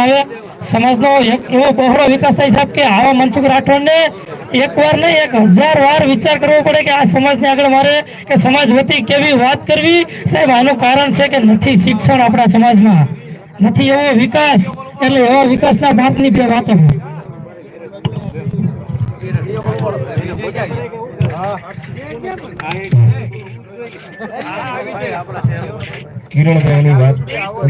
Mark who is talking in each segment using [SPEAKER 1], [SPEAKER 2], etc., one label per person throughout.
[SPEAKER 1] આવે. સમાજનો એક એવો બહોળો વિકાસ થાય સાહેબ કે આવા મનસુખ રાઠોડને એક વાર નહીં, એક હજાર વાર વિચાર કરવો પડે કે આ સમાજને આગળ મારે, કે સમાજ વતી કેવી વાત કરવી. સાહેબ, આનું કારણ છે કે નથી શિક્ષણ આપણા સમાજમાં. નથી એવો વિકાસ, એટલે એવા વિકાસના બાપની બે વાતો
[SPEAKER 2] કિરણભાઈની વાત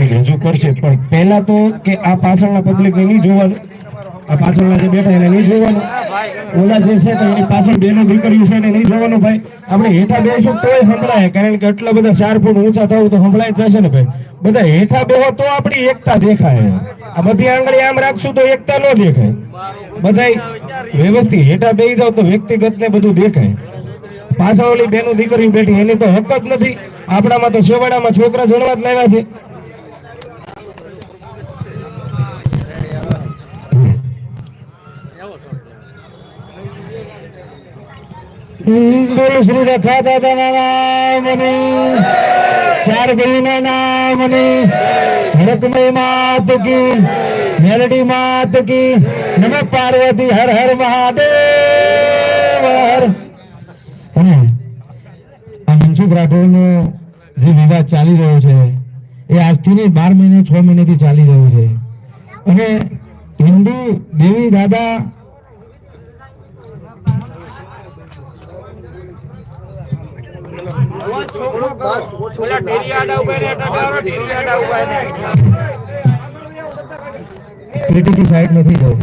[SPEAKER 2] રજૂ કરશે, પણ પહેલા તો કે આ પાછળના પબ્લિક નહીં જોવાનું. આ પાછળના જે બેઠા એને નહીં જોવાનું. ઓલા જે છે તો એની પાછળ બેનો દીકરીઓ છે એને નહીં જોવાનું ભાઈ. આપણે હેઠા બેસું તોય સંભળાય. કારણ કે આટલા બધા ચાર ફૂટ ઊંચા થવું તો સંભળાય જ જશે ને ભાઈ. બધા હેઠા બેહો તો આપણી એકતા દેખાય. આ બધી આંગળી આમ રાખશું તો એકતા ન દેખાય. બધા વ્યવસ્થિત હેઠા બેસી જાવ તો વ્યક્તિગત ને બધું દેખાય. પાછળ ઓલી બેનું દીકરી બેઠી, એની તો હક જ નથી. આપણામાં તો છેવાડામાં છોકરા જોડવા જ લાવ્યા છે. બોલ શ્રી રખા દાદાના નામની ચાર ભાઈના નામની ભરતમય માત કી મેલડી માત કી, નમ પાર્વતી હર હર મહાદેવ હર અને આ રાઠોડનો જે વિવાદ ચાલી રહ્યો છે, એ આજથી નહીં, બાર મહિને, છ મહિનેથી ચાલી રહ્યો છે. અને હિન્દુ દેવી દાદા ક્રિટિકી નથી જવું.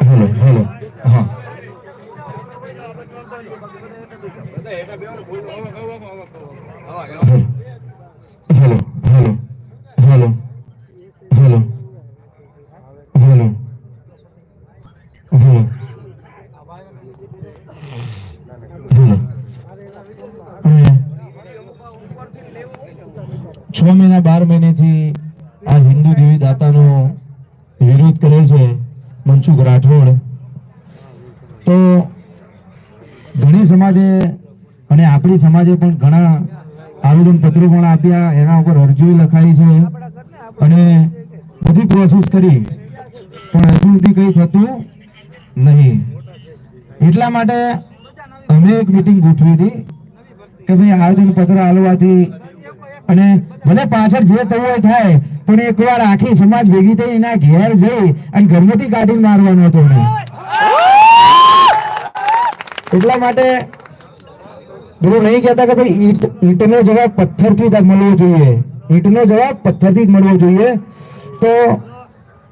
[SPEAKER 2] હેલો હેલો હા hello hello hello hello hello hello છ મહિના બાર મહિનેથી આ હિન્દુ દેવી દાતાનો વિરોધ કરે છે મનસુખ રાઠોડ. તો ઘણી સમાજે અને આપણી સમાજે પણ ઘણા આવેદન પત્રો પણ આપ્યા, એના ઉપર અરજીઓ લખાઈ છે. અને બધી પ્રોસેસ કરી, પણ હજુ સુધી કંઈ થતું નહીં. એટલા માટે અમે એક મિટિંગ ગોઠવી હતી કે ભાઈ આવેદન પત્ર આલવાથી અને ભલે પાછળ જે થવું હોય થાય, પણ એકવાર આખી સમાજ ભેગી થઈ એના ઘેર જઈ અને ઘરમાંથી કાઢી મારવાનો હતો એટલા માટે પેલું નહીં કહેતા કે ભાઈ ઈટ, ઈંટનો જવાબ પથ્થરથી જ મળવો જોઈએ. ઈંટનો જવાબ પથ્થરથી જ મળવો જોઈએ. તો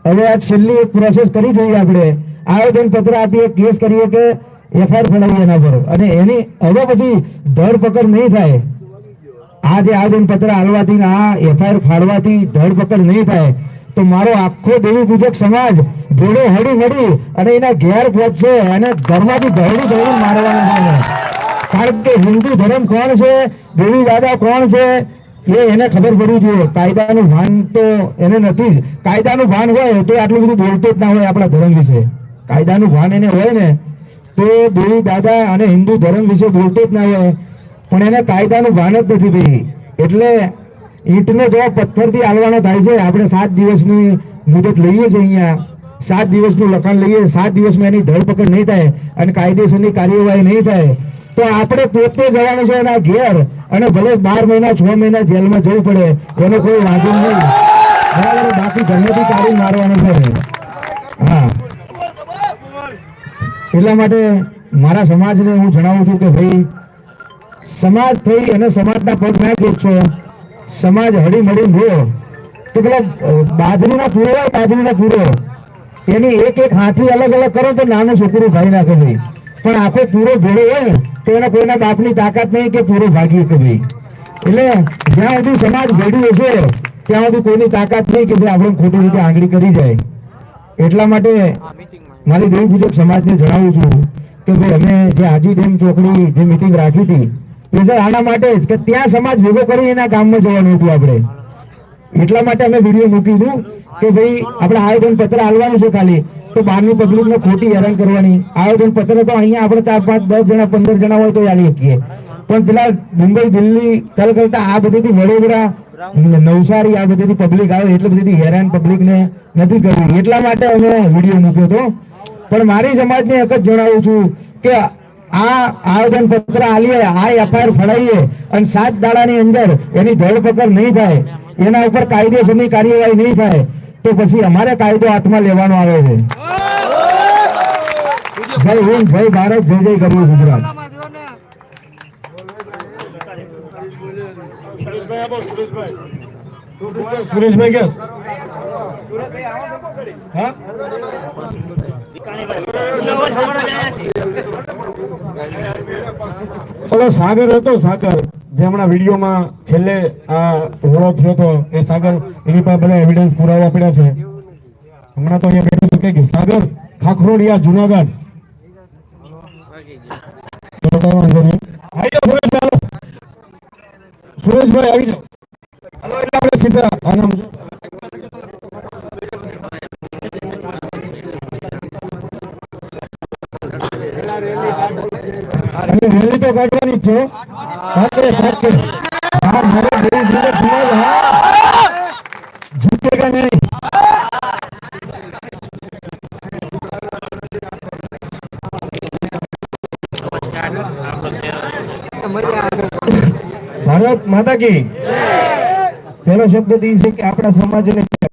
[SPEAKER 2] હવે આ છેલ્લી એક પ્રોસેસ કરી જોઈએ આપણે. આયોજન પત્ર આપીએ કેસ કરીએ કે એફઆઈઆર ફેલાવીએ એના પર. અને એની હવે પછી ધરપકડ નહીં થાય. આ જે આવેદન પત્ર આલવાથી આ એફઆઈઆર ફાડવાથી ધરપકડ નહીં થાય. તો મારો આખો દેવી પૂજક સમાજ ભેડો હળી મળી અને એના ઘેર પહોંચશે અને ઘરમાંથી ધરડી ધરડી મારવાનું છે કારણ કે હિન્દુ ધર્મ કોણ છે? દેવી દાદા કોણ છે? એ એને ખબર પડવી જોઈએ. કાયદાનું ભાન તો એને નથી જ. કાયદાનું ભાન હોય તો આટલું બધું બોલતો જ ના હોય આપણા ધર્મ વિશે. કાયદાનું ભાન એને હોય ને, તો દેવી દાદા અને હિન્દુ ધર્મ વિશે બોલતો જ ના હોય. પણ એને કાયદાનું ભાન જ નથી થઈ. એટલે ઈંટને જો પથ્થરથી હાલવાનો થાય છે. આપણે સાત દિવસની મુદત લઈએ છીએ અહીંયા. સાત દિવસનું લખાણ લઈએ. સાત દિવસમાં એની ધરપકડ નહીં થાય અને કાયદેસરની કાર્યવાહી નહીં થાય. તો આપણે પોતે જવાનું છે એના ઘેર અને ભલે બાર મહિના, છ મહિના જેલમાં જવું પડે એનો કોઈ વાંધો નહીં. બરાબર? બાકી ઘરમાંથી કાઢી મારવાનું છે. હા. એટલા માટે મારા સમાજને હું જણાવું છું કે ભાઈ સમાજ થઈ અને સમાજના પગ ના જોડશો સમાજ હળી મળી રહો તો પેલા બાજરીના પૂરો બાજરીના પૂરો. એની એક એક હાથી અલગ અલગ કરો તો નાનું છોકરું ભાઈ નાખે ભાઈ પણ આખો પૂરો ભેળો હોય ને, તો એના કોઈના બાપની તાકાત નહીં કે પૂરો ભાગી શકે ભાઈ એટલે જ્યાં સુધી સમાજ ભેડ્યું હશે, ત્યાં સુધી કોઈની તાકાત નહીં કે ભાઈ આપણે ખોટી રીતે આંગળી કરી જાય. એટલા માટે મારી દેવી પૂજક સમાજને જણાવું છું કે ભાઈ, અમે જે આજી ડેમ ચોકડી જે મિટિંગ રાખી હતી એ આના માટે જ કે ત્યાં સમાજ ભેગો કરી એના ગામમાં જવાનું હતું આપણે. એટલા માટે અમે વીડિયો મૂકી દઉં કે ભાઈ, આપણે આયોજન પત્ર આલવાનું છે ખાલી. તો બહારની પબ્લિકને ખોટી હેરાન કરવાની. આયોજન પત્ર તો અહીંયા આપણે ચાર, પાંચ, દસ જણા, પંદર જણા હોય તો ચાલી શકીએ.
[SPEAKER 3] પણ પેલા મુંબઈ, દિલ્હી, કલકત્તા આ બધીથી વડોદરા નવસારી આ બધેથી પબ્લિક આવે એટલે બધી હેરાન પબ્લિક ને નથી કરવી. એટલા માટે અમે વીડિયો મૂક્યો હતો. પણ મારી સમાજને એક જ જણાવું છું કે આ આવેદન પત્ર આલીએ આ એફઆઈઆર ફળાઈએ અને સાત દાડાની અંદર એની ધરપકડ નહીં થાય એના ઉપર કાયદેસરની કાર્યવાહી નહીં થાય તો પછી અમારે કાયદો હાથમાં લેવાનો આવે છે. જય હિન્દ જય ભારત જય જય ગરવી ગુજરાત. સુરેશભાઈ કે હા? ઓલો સાગર હતો, સાગર. જે હમણાં વિડીયોમાં છેલ્લે આ હોળો થયો હતો, એ સાગર એની પાસે બધા એવિડન્સ પુરાવા પડ્યા છે. હમણાં તો અહીંયા બેઠું તો ગયું, સાગર, ખાખરોડિયા, જુનાગઢ. સુરેશભાઈ આવી જાઓ. સીધા આ છે. કાઢે, કાઢે. હા, મારે ધીરે ધીરે સુનાય, હા. જીતેગા નહીં. ભારત માતા કી પેલો શબ્દ એ છે કે આપણા સમાજને છે?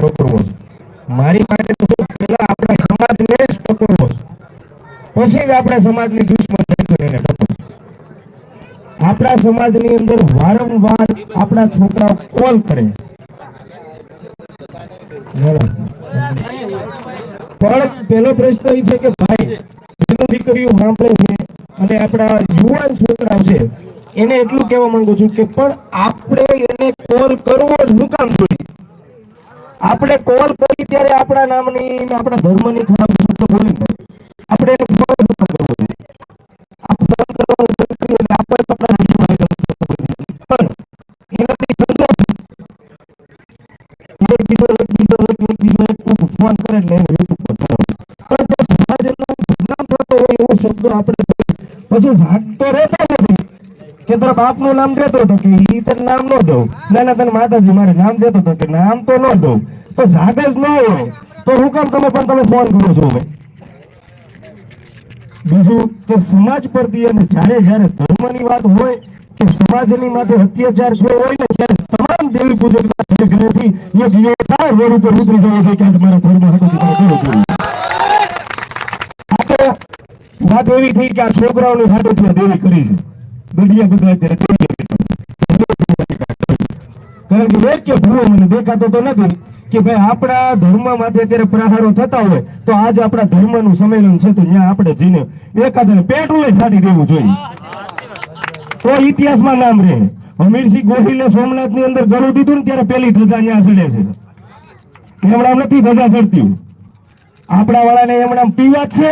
[SPEAKER 3] મારી માટે તો પેલા આપણા સમાજને જ છે. પછી જ આપણા સમાજની દુશ્મન નહીં તો એને પકડવો. આપણા સમાજની અંદર વારંવાર આપણા છોકરા કોલ કરે. પણ પેલો પ્રશ્ન એ છે કે ભાઈ, એનું દીકરીઓ સાંભળે છે અને આપણા યુવાન છોકરા છે, એને એટલું કહેવા માંગુ છું કે પણ આપણે એને કોલ કરવો જ શું કામ જોઈએ? આપણે કોલ કરી ત્યારે આપણા નામની આપણા ધર્મની ખરાબ શબ્દો બોલી આપણે ન ના ના, ન ન હું કામ તમે પણ તમે ફોન કરો છો. ભાઈ બીજું કે સમાજ પરથી અને જ્યારે જ્યારે ધર્મની વાત હોય કે સમાજની માટે અત્યાચાર થયો હોય ને, ત્યારે તમામ દેવી પૂજક ઘરેથી એક યોદ્ધા રોડ ઉતરી જાય છે કે તમારા મારા ધર્મ હતો વાત એવી થઈ કે આ છોકરાઓની સાથે ત્યાં દેવી કરી છે. ગઢિયા બધા અત્યારે કારણ કે એક તો નથી કે ભાઈ આપણા ધર્મ માટે અત્યારે પ્રહારો થતા હોય તો આજ આપણા ધર્મનું સંમેલન છે તો ત્યાં આપણે જઈને એકાદને પેટ્રોલ છાડી દેવું જોઈએ. તો ઇતિહાસમાં નામ રહે. હમીરસિંહ ગોહિલે સોમનાથની અંદર ગળું દીધું ને ત્યારે પેલી ધજા ત્યાં ચડે છે. એમણામ નથી ધજા ચડતી. આપણા વાળાને એમણામ પીવા છે.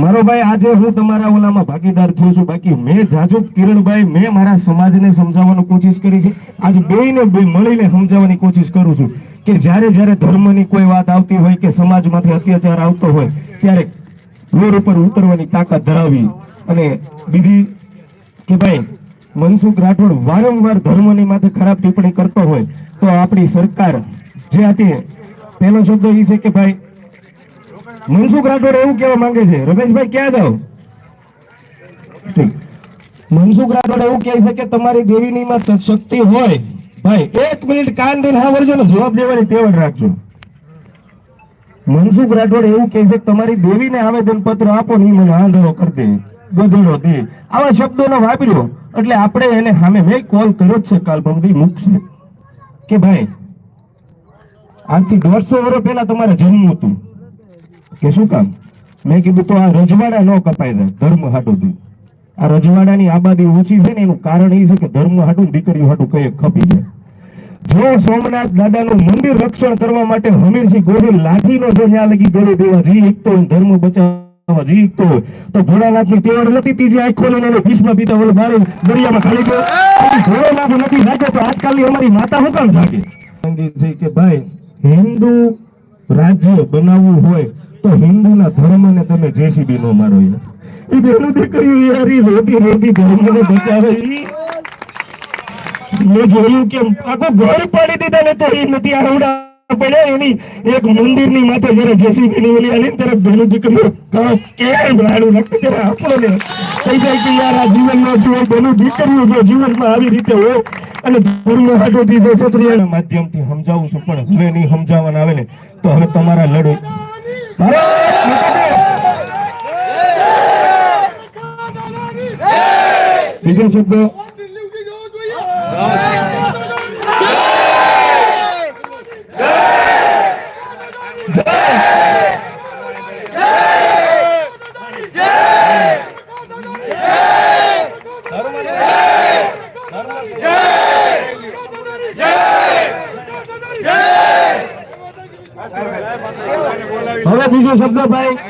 [SPEAKER 3] મારો ભાઈ, આજે હું તમારા ઓલામાં ભાગીદાર થયો છું. બાકી મેં જાજુ કિરણભાઈ, મેં મારા સમાજને સમજાવવાની કોશિશ કરી છે. આજે બેયને બે મળીને સમજાવવાની કોશિશ કરું છું કે જ્યારે જ્યારે ધર્મની કોઈ વાત આવતી હોય કે સમાજમાંથી અત્યાચાર આવતો હોય, ત્યારે વેર ઉપર ઉતરવાની તાકાત ધરાવી અને બીજી કે ભાઈ, મનસુખ રાઠોડ વારંવાર ધર્મની માથે ખરાબ ટિપ્પણી કરતો હોય, તો આપણી સરકાર જે હતી, પહેલો શબ્દ એ છે કે ભાઈ, મનસુખ રાઠોડ એવું કહેવા માંગે છે, રમેશભાઈ, ક્યાં જાઓ? મનસુખ રાઠોડ એવું કહે છે કે તમારી દેવીની માં શક્તિ હોય, ભાઈ, એક મિનિટ કાન દઈને હા વળજો જવાબ દેવાની તેવડ રાખજો. મનસુખ રાઠોડ એવું કહે છે તમારી દેવીને આવેદન પત્ર આપો ને મને આંધળો કરી દે. ગધેડો દે. આવા શબ્દોનો વાપર્યો એટલે આપણે એને સામે મેં કોલ કર્યો છે કાલ મૂકશે. કે ભાઈ આજથી દોઢસો વર્ષ પહેલા તમારે જન્મ હતું. કે શું કામ? મેં કીધું તો આ રજવાડા ન કપાય જાય ધર્મ હાટુથી આ રજવાડાની આબાદી ઓછી છે ને, એનું કારણ એ છે કે ધર્મ હાટું દીકરીઓ હાટું કઈ ખપી જાય. જો સોમનાથ દાદાનું મંદિર રક્ષણ કરવા માટે હમીરસિંહ ગોહિલ લાઠીનો જો ત્યાં લગી ગળે દેવા એકતો હોય ધર્મ બચાવવા હોય તો ભોળાનાથની તેવડ નથી, ત્રીજી આંખ ખોલીને ભીષ્મ પિતા ઓલો મારે દરિયામાં ખાલી ગયો ભોળાનાથ નથી જાગ્યો, તો આજકાલની અમારી માતા હું કામ જાગે? છે કે ભાઈ, હિન્દુ રાજ્ય બનાવવું હોય, તો હિન્દુના ધર્મને તમે જેસીબી નો મારો એ બેનું દીકરીઓ યારી રોટી રોટી ધર્મને બચાવે મેં જોયું કે આખું ઘર પાડી દીધા ને તો એ નથી આવડા પડ્યા એક મંદિરની માથે જયારે જેસીબી ઓલી આલી ને ત્યારે દીકરીઓ કેમ રાડું નાખે ત્યારે આપણને થઈ જાય કે યાર આ જીવનમાં જો જીવનમાં આવી રીતે હોય અને માધ્યમથી સમજાવું છું. પણ હવે નહીં સમજાવવાના આવે ને, તો હવે તમારા લડો. બીજો શબ્દ હવે બીજો શબ્દ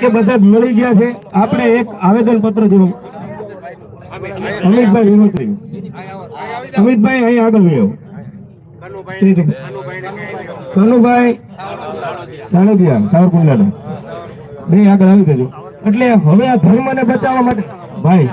[SPEAKER 3] કે બધા મળી ગયા છે. આપણે એક આવેદન પત્ર જેવું અમિતભાઈ વિનોત્રી અમિતભાઈ, અહીં આગળ રહ્યો. કનુભાઈ ચાણોદિયા સાવરકુંડલાના બે આગળ આવી જજો. એટલે હવે આ ધર્મને બચાવવા માટે ભાઈ.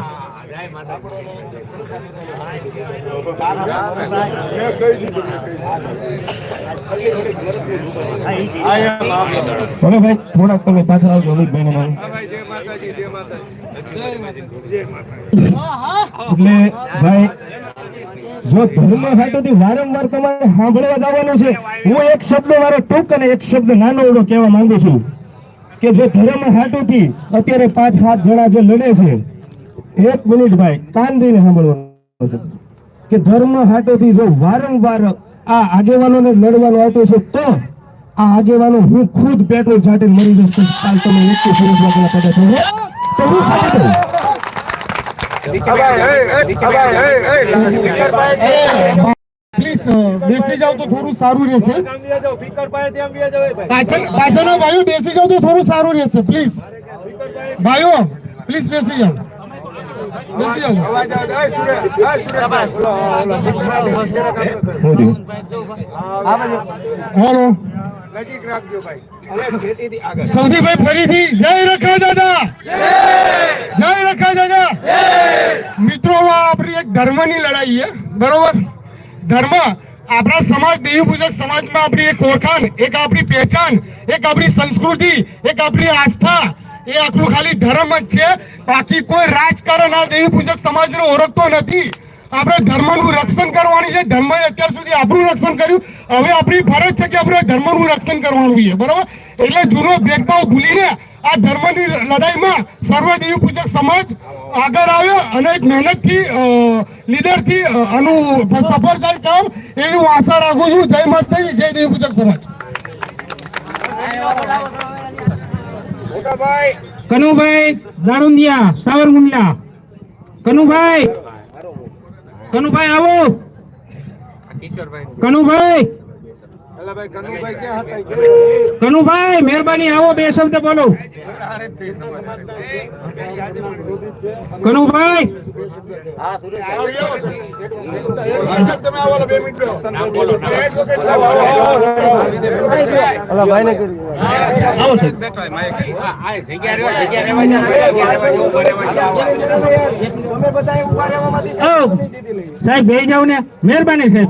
[SPEAKER 3] એટલે ભાઈ, જો ધર્મ હાટોથી વારંવાર તમારે સાંભળવા જવાનું છે, હું એક શબ્દ મારો ટૂંક અને એક શબ્દ નાનો એવો કહેવા માંગુ છું. કે જો ધર્મ હાટોથી અત્યારે પાંચ સાત જણા જે લડે છે, એક મિનિટ ભાઈ, કાન દઈને સાંભળવાનું કે ધર્મ હાટેથી જો વારંવાર આ આગેવાનોને લડવાનો આવતો છે, તો આ આગેવાનો હું ખુદ પેટ્રોલ છાંટીને મરી જઈશ. કાલ તમે એકથી બાબુના પગે થશો તો હું
[SPEAKER 4] સાથે બેસી જાવ તો થોડું સારું રહેશે પાછળ ભાઈઓ બેસી જાવ તો થોડું સારું રહેશે. પ્લીઝ. ભાઈઓ, પ્લીઝ બેસી જાવ હાલો. ભાઈ ફરીથી જય રખા દાદા. જય રખા દાદા. મિત્રો આપણી એક ધર્મની લડાઈ છે, બરોબર? ધર્મ આપણા સમાજ દેવી પૂજક સમાજમાં આપણી એક ઓળખાણ, એક આપણી પહેચાન, એક આપણી સંસ્કૃતિ, એક આપણી આસ્થા એ આપણું ખાલી ધર્મ જ છે. બાકી કોઈ રાજકારણ આ દેવી પૂજક સમાજને ઓળખતો નથી. આપણે ધર્મનું રક્ષણ કરવાની છે. ધર્મએ અત્યાર સુધી આપણું રક્ષણ કર્યું. હવે આપણી ફરજ છે કે આપણે ધર્મનું રક્ષણ કરવાનું છે. બરોબર? એટલે જૂનો ભેદભાવ ભૂલીને આ ધર્મની લડાઈમાં સર્વ દેવી પૂજક સમાજ આગળ આવ્યો અને એક મહેનતથી લીડરથી આનું સફળ થાય કામ એવી હું આશા રાખું છું. જય માતાજી, જય દેવી પૂજક સમાજ.
[SPEAKER 5] કનુભાઈ દારૂંદિયા સાવરકુંડલા. કનુભાઈ. કનુભાઈ આવો. કનુભાઈ. કનુભાઈ મહેરબાની આવો બે શબ્દ બોલો. કનુભાઈ. આવો સાહેબ. સાહેબ જાવ ને. મહેરબાની સાહેબ.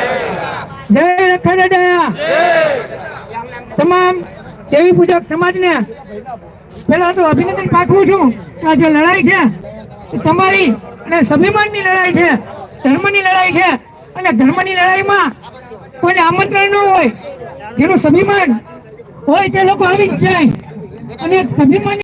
[SPEAKER 5] જય રખડડા તમામ દેવી પૂજક સમાજને પેલા તો અભિનંદન પાઠવું છું આ જે લડાઈ છે તમારી અને સ્વાભિમાનની લડાઈ છે, ધર્મની લડાઈ છે અને ધર્મની લડાઈમાં કોઈને આમંત્રણ ન હોય, જેનું સ્વાભિમાન હોય તે લોકો આવી જ જાય. અને સ્વાભિમાન